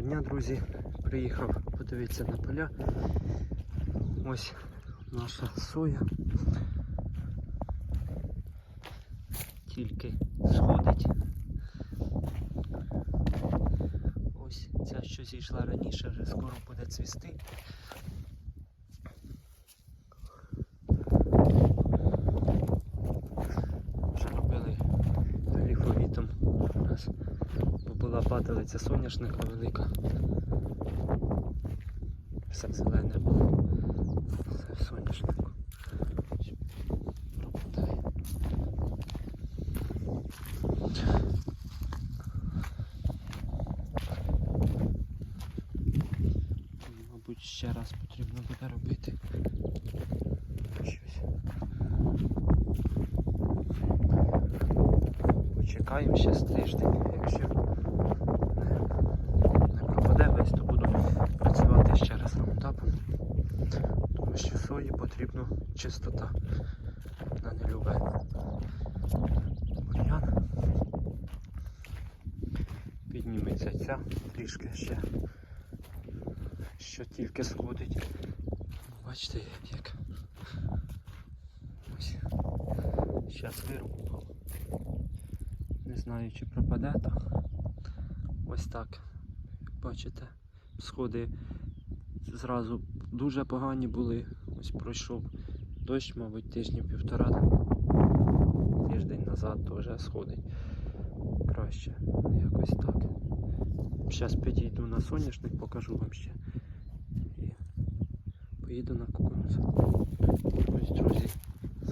Доброго дня, друзі. Приїхав подивитися на поля. Ось наша соя. Тільки сходить. Ось ця, що зійшла раніше, вже скоро буде цвісти. Падалиця соняшника велика. Все зелене було. Все в соняшнику. Пропадає. Мабуть, ще раз потрібно буде робити. Щось. Почекаємо ще з тиждень, якщо не, пропаде весь, то буду працювати ще раз раундапом. Тому що сої потрібна чистота. Вона не любить бур'ян. Підніметься ця трішки ще, що тільки сходить. Бачите, як ось. Зараз вирубав. Не знаю, чи пропаде так. Ось так. Бачите, сходи зразу дуже погані були. Ось пройшов дощ, мабуть, тижня півтора. Тиждень назад то вже сходить. Краще. Якось так. Зараз підійду на соняшник, покажу вам ще. І поїду на кукурудзу. Ось, друзі,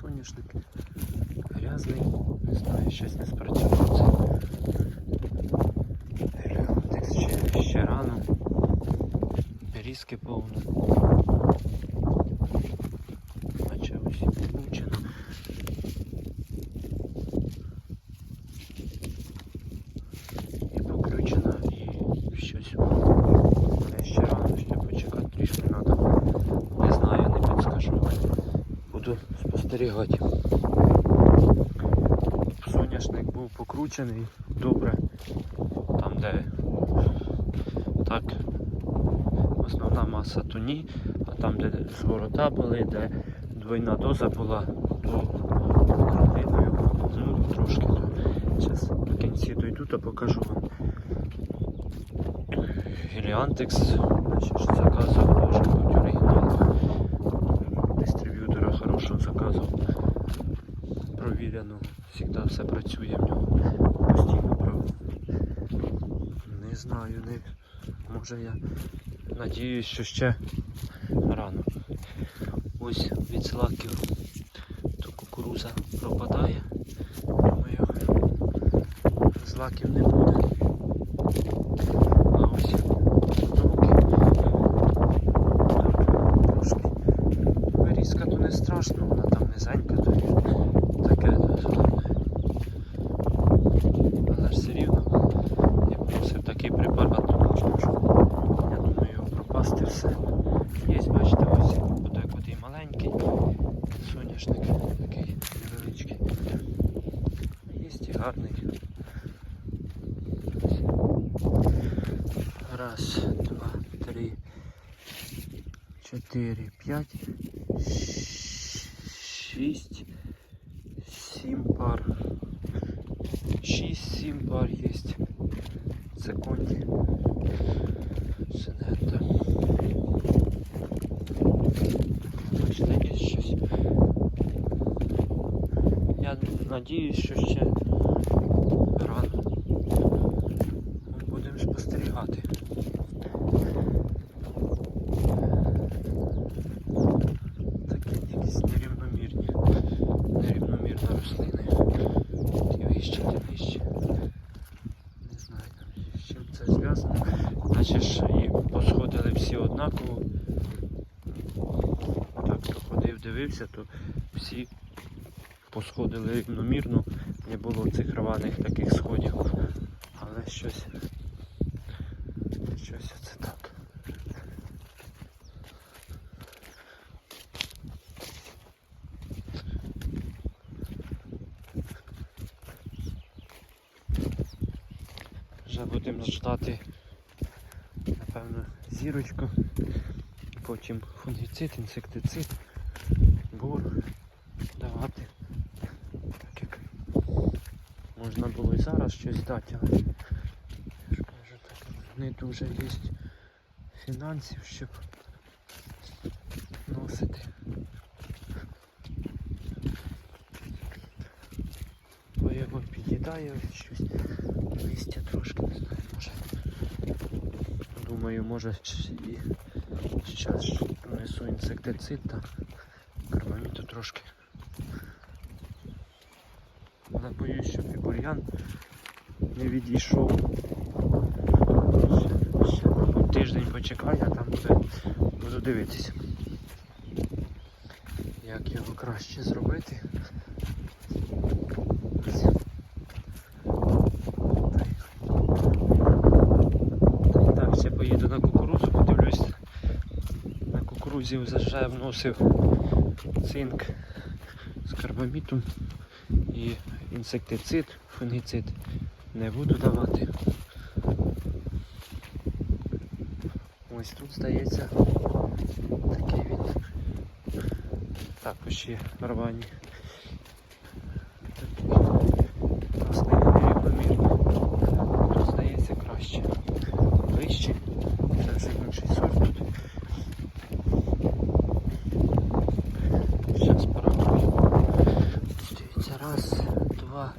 соняшник грязний. Не знаю, щось не спрацював. це. Геліотекс ще, ще рано. Різки повно. Наче ось. І покручено, і щось. Але ще рано, ще почекати трішки треба. Не знаю, не підскажу. Буду спостерігати. Соняшник був покручений добре. Там де так основна маса то ні, а там де зворота були, де двойна доза була, то крупиною, ну трошки. Зараз в кінці дойду, то покажу вам. Геліантекс, значить, заказував, може бути оригінал. Дистриб'ютора хорошого заказував провірено, завжди все працює в нього. Постійно прав. Не знаю, не може я надіюсь, що ще рано. Ось від злаків то кукуруза пропадає. Думаю, злаків не буде. А ось руки. Вирізка то не страшно, вона там низенька, 4, 5, 6, 7 пар. 6-7 пар є. Це коньки. Синета. Бачите, є щось. Я надіюсь, що ще... дивився, то всі посходили рівномірно, не було цих рваних таких сходів. Але щось. Щось це так. Вже будемо ждати напевно, зірочку, потім фунгіцид, інсектицид, бур давати. Так як можна було і зараз щось дати, але я ж кажу, так, не дуже є фінансів, щоб носити. Бо його під'їдає щось. Листя трошки, не знаю, може. Думаю, може і зараз внесу інсектицид та карбаміту трошки. Але боюсь, щоб і не відійшов. Тиждень почекаю, а там буде, буду дивитися. Як його краще зробити. Так, ще поїду на кукурудзу, подивлюсь. На кукурудзі вже вносив цинк з карбамітом і інсектицид, фунгіцид не буду давати. Ось тут здається такий він. Також є рвані. Раз, два,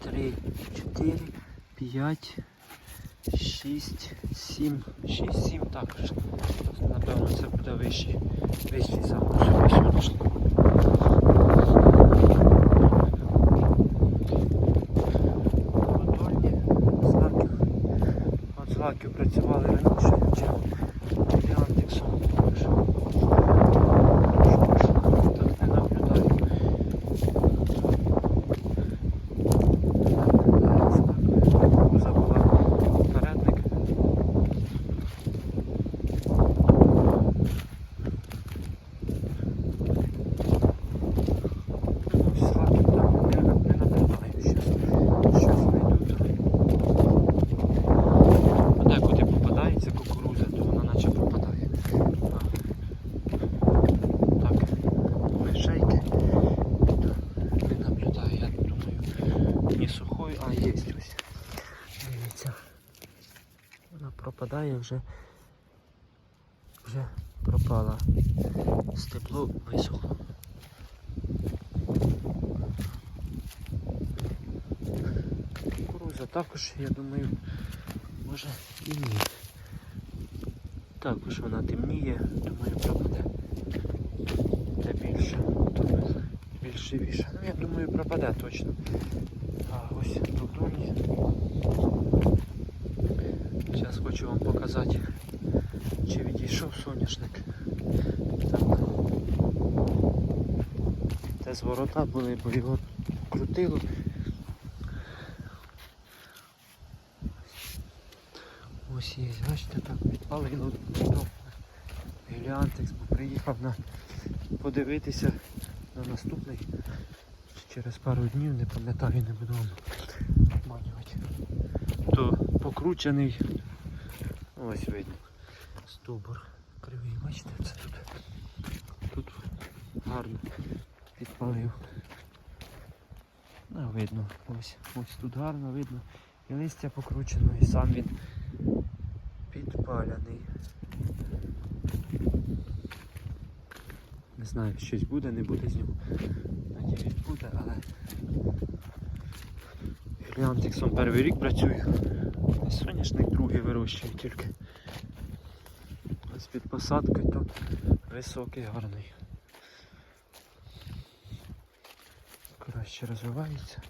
три, чотири, п'ять, шість, сім. Шість, сім також. Напевно, це буде вищий, вищий запуск вищий. От працювали раніше, чим Антиксом. Так не наблюдаю. Забула передник. Слабких там не, на- не наблюдаю щас. Щас знайду. Подекуди попадається кукуруза, то вона наче пропадає. Так, мишейки то не наблюдаю, я думаю, не сухой, а є ось. Дивіться. Вона пропадає вже. Вже пропала. Стебло висохло. Кукуруза також, я думаю, може і ні. Також вона темніє, думаю, пропаде. Де більше, то більше більше. Ну я думаю пропаде точно. А ось додоні. Зараз хочу вам показати, чи відійшов соняшник. Так. Це з ворота були, бо його крутило. Ось є, бачите, так підпалило. Геліантекс, бо приїхав на подивитися на наступний. Через пару днів, не пам'ятаю, не буду вам обманювати. То покручений. Ось видно. Стовбур кривий, бачите, це тут. Тут гарно підпалив. Ну, видно, ось, ось тут гарно видно. І листя покручено, і сам він підпаляний. Не знаю, щось буде, не буде з нього. Надіюсь буде, але Філіантиксом перший рік працюю. Соняшник другий вирощую тільки. Ось під посадкою то високий, гарний. Краще розвивається.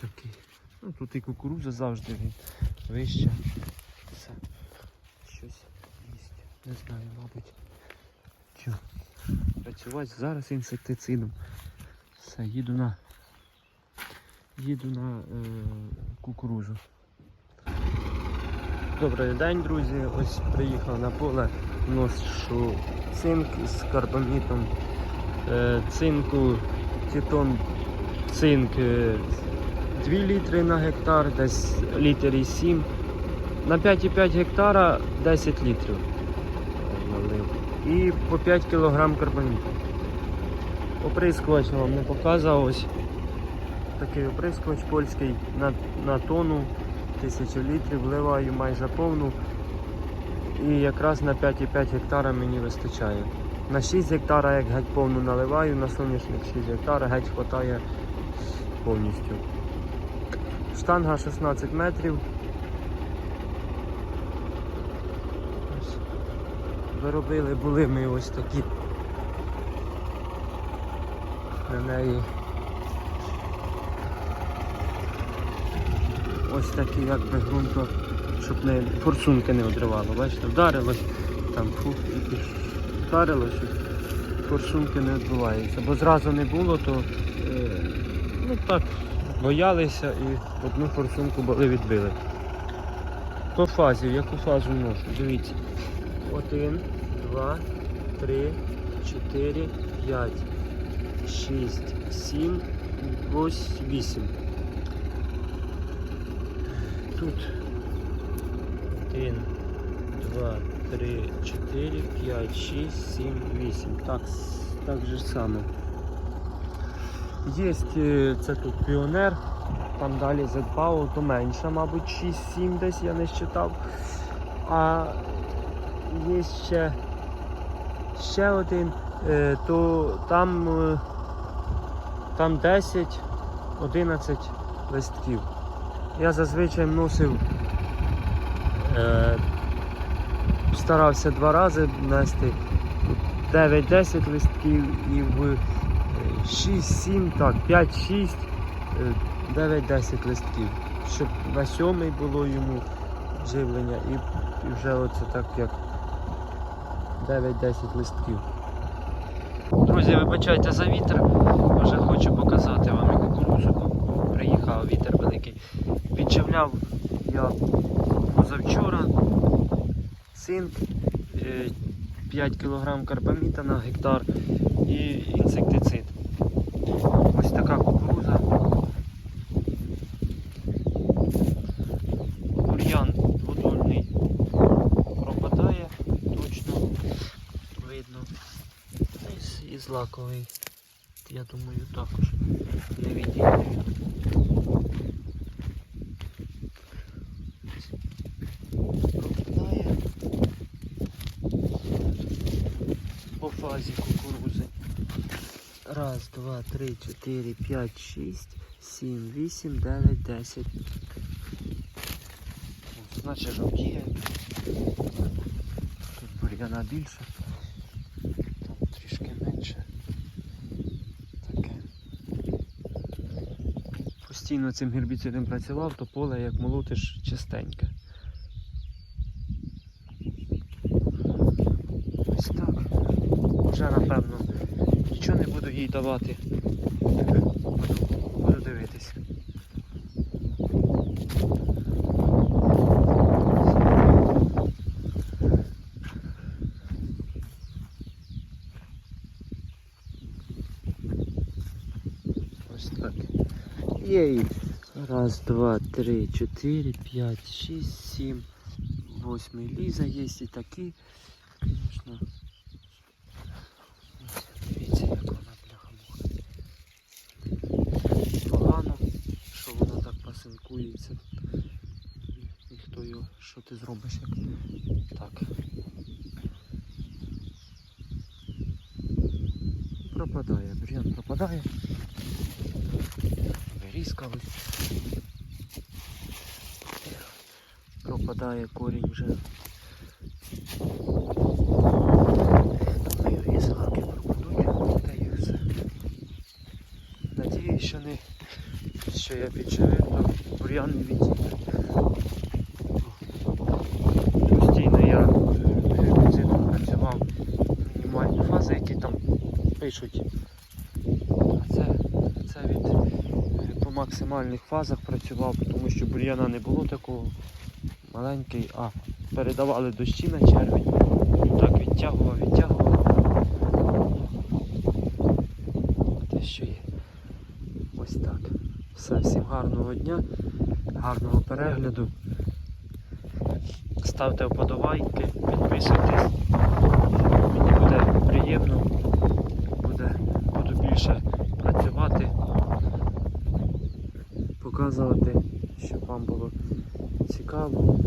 Такий. Ну тут і кукурудза завжди він вище. Все. Щось їсть. Не знаю, мабуть. Що? Працювати зараз інсектицидом. Все, їду на їду на е, кукурузу. Добрий день, друзі. Ось приїхав на поле, ношу цинк з карбамітом. Е, цинку титон цинк е, 2 літри на гектар, десь літр і 7. на 5,5 гектара 10 літрів налив. І по 5 кг карбаміду. Оприскувач вам не показував. Ось такий оприскувач польський на, на тонну 1000 літрів, вливаю майже повну. І якраз на 5,5 гектара мені вистачає. На 6 гектара, як геть повну наливаю, на соняшник 6 гектара геть хватає повністю. Штанга 16 метрів. Виробили були ми ось такі. На неї ось такі якби ґрунто, щоб не форсунки не одривало. Бачите, вдарилось, там фух, і вдарилось, і форсунки не відбуваються. Бо зразу не було, то е, ну так, боялися і одну форсунку були відбили. По фазі, яку фазу ношу, дивіться. Один, два, три, чотири, п'ять, шість, сім, ось вісім. Тут один, два, три, чотири, п'ять, шість, сім, вісім. Так, так же само. Є е, це тут піонер, там далі Z-Power, то менше, мабуть, 6-7 десь я не считав. А є ще, ще один, е, то там, е, там 10, 11 листків. Я зазвичай вносив, е, старався два рази внести 9-10 листків і в е, 6-7, так, 5-6, е, 9-10 листків. Щоб на сьомий було йому живлення і, і вже оце так як 9-10 листків. Друзі, вибачайте за вітер. Вже хочу показати вам і кукурудзу. Приїхав вітер великий. Відчавляв я позавчора цинк, е, 5 кг карбаміта на гектар і інсектицид. Ось така кукуруза. Бур'ян дводольний пропадає, точно видно. І злаковий, я думаю, також не. Пропадає по фазі кукурузи. Раз, два, три, чотири, п'ять, шість, сім, вісім, дев'ять, десять. Значить жовтіє. Тут бур'яна більше. Там трішки менше. Таке. Постійно цим гербіцидом працював, то поле як молотиш чистеньке. Ось так. Вже напевно нічого не буду їй давати. Буду, буду дивитись. Ось так. Єй. Раз, два, три, чотири, п'ять, шість, сім, восьмий ліза є і такі. Звісно. Дивіться, як вона бляха Погано, що воно так пасинкується. І- І хто його, що ти зробиш як так. Пропадає, бур'ян пропадає. Вирізкались. Пропадає корінь вже. Думаю, і злаки пропадуть, та й все. Надіюсь, що не що я підживив, то бур'ян не відійде. Постійно я гербіцидом працював мінімальні фази, які там пишуть. А це, це від е, по максимальних фазах працював, тому що бур'яна не було такого маленький, а передавали дощі на червень. Так відтягував, відтягував. Те, що є. Ось так. Все, всім гарного дня, гарного перегляду. ставте вподобайки, підписуйтесь. Мені буде приємно, буде, буду більше працювати, показувати, щоб вам було цікаво.